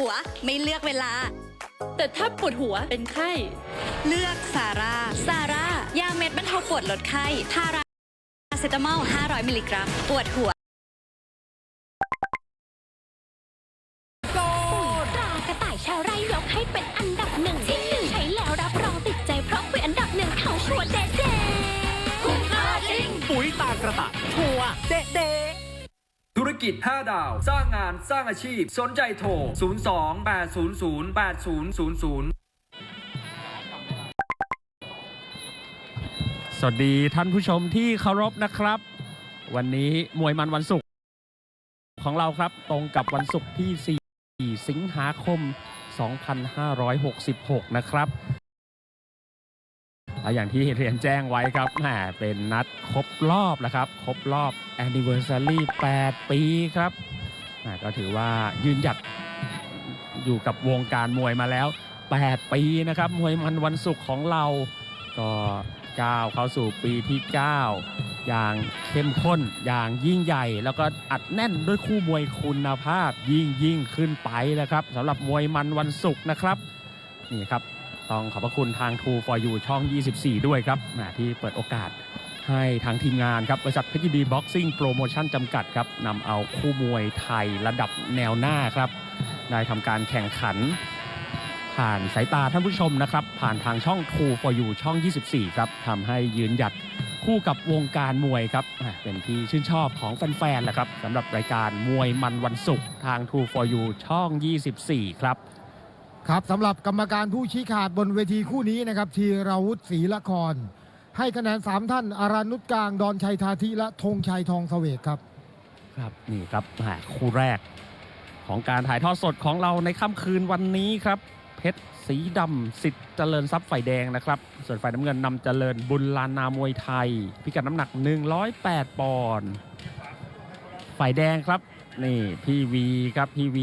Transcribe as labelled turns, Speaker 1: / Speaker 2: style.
Speaker 1: หัวไม่เลือกเวลา
Speaker 2: แต่ถ้าปวดหัวเป็นไข้
Speaker 1: เลือกซาร่าซาร่ายาเม็ดบรรเทาปวดลดไข้ทาราเซตามอล 500 มิลลิกรัม ปวดหัว
Speaker 3: ตรากระต่ายชาวไร่ยกให้เป็นอันดับหนึ่งที่หนึ่งใช้แล้วรับรองติดใจเพราะเป็นอันดับหนึ่งเขาชัวร์เด็ดเด็คุ้มค่าจริง
Speaker 4: ปุ๋ยตากระต่ายชัวร์เด็ดเด็ด
Speaker 5: ธุร กิจ 5 ดาว สร้างงานสร้างอาชีพ สนใจโทร 02 800 8000
Speaker 6: สวัสดีท่านผู้ชมที่เคารพนะครับ วันนี้มวยมันวันศุกร์ของเราครับตรงกับวันศุกร์ที่ 4 สิงหาคม 2566 นะครับ และอย่างที่เรียนแจ้งไว้ครับแหมเป็นนัดครบรอบนะครับ ครบรอบ anniversary 8 ปีครับก็ถือว่ายืนหยัดอยู่กับวงการมวยมาแล้ว 8 ปีนะครับ มวยมันวันศุกร์ของเรา ก็ก้าวเข้าสู่ปีที่ 9 อย่างเข้มข้น อย่างยิ่งใหญ่ แล้วก็อัดแน่นด้วยคู่มวยคุณภาพยิ่งยิ่งขึ้นไปแล้วครับสำหรับมวยมันวันศุกร์นะครับ นี่ครับ ต้องขอบพระคุณทาง True for You ช่อง 24 ด้วยครับที่เปิดโอกาสให้ทางทีมงานครับบริษัทเพชรยินดีบ็อกซิ่งโปรโมชั่นจำกัดครับนำเอาคู่มวยไทยระดับแนวหน้าครับ ได้ทำการแข่งขัน ผ่านสายตาท่านผู้ชมนะครับ ผ่านทางช่อง True for You ช่อง 24 ครับทำให้ยืนหยัดคู่กับวงการมวยครับเป็นที่ชื่นชอบของแฟนๆแหละครับสำหรับรายการมวยมันวันศุกร์ทาง True for You ช่อง 24 ครับ
Speaker 7: ครับสำหรับกรรมการผู้ชี้ขาดบนเวทีคู่นี้นะครับทีราวุธศรีละคร ให้คะแนน 3 ท่านอารานุชกลาง ดอนชัยทาธิและธงชัยทองเสวกครับ
Speaker 6: ครับนี่ครับแหมคู่แรกของการถ่ายทอดสดของเราในค่ำคืนวันนี้ครับ เพชรสีดำสิทธิ์เจริญทรัพย์ฝ่ายแดงนะครับ ส่วนฝ่ายน้ำเงินนำเจริญบุญลานนามวยไทย พิกัดน้ำหนัก 108 ปอนด์ฝ่ายแดงครับ นี่พี่วีครับพี่วี